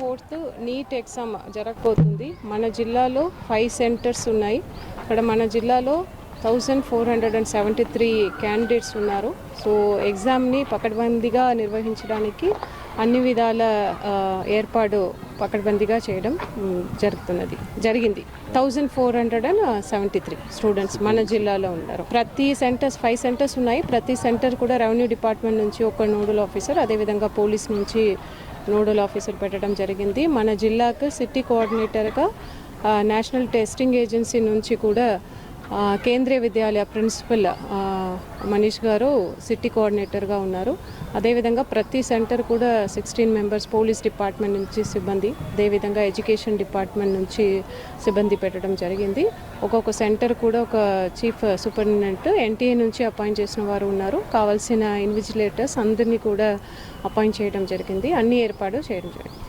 Fourth NEET exam జరగబోతుంది. మన జిల్లాలో ఫైవ్ సెంటర్స్ ఉన్నాయి. ఇక్కడ మన జిల్లాలో thousand four hundred and seventy three candidates ఉన్నారు. సో ఎగ్జామ్ని పకడ్బందీగా నిర్వహించడానికి అన్ని విధాల ఏర్పాటు పకడ్బందీగా చేయడం జరుగుతున్నది. జరిగింది. Thousand four hundred and seventy three students మన జిల్లాలో ఉన్నారు. ప్రతి సెంటర్స్ ఫైవ్ సెంటర్స్ ఉన్నాయి. ప్రతి సెంటర్ కూడా రెవెన్యూ డిపార్ట్మెంట్ నుంచి ఒక నోడల్ ఆఫీసర్ అదేవిధంగా పోలీస్ నుంచి నోడల్ ఆఫీసర్ పెట్టడం జరిగింది. మన జిల్లాకు సిటీ కోఆర్డినేటర్గా నేషనల్ టెస్టింగ్ ఏజెన్సీ నుంచి కూడా కేంద్రీయ విద్యాలయ ప్రిన్సిపల్ మనీష్ గారు సిటీ కోఆర్డినేటర్గా ఉన్నారు. అదేవిధంగా ప్రతి సెంటర్ కూడా సిక్స్టీన్ మెంబర్స్ పోలీస్ డిపార్ట్మెంట్ నుంచి సిబ్బంది అదేవిధంగా ఎడ్యుకేషన్ డిపార్ట్మెంట్ నుంచి సిబ్బంది పెట్టడం జరిగింది. ఒక్కొక్క సెంటర్ కూడా ఒక చీఫ్ సూపరింటెండెంట్ ఎన్టీఏ నుంచి అపాయింట్ చేసిన వారు ఉన్నారు. కావాల్సిన ఇన్విజిలేటర్స్ అందరినీ కూడా అపాయింట్ చేయడం జరిగింది. అన్ని ఏర్పాటు చేయడం జరిగింది.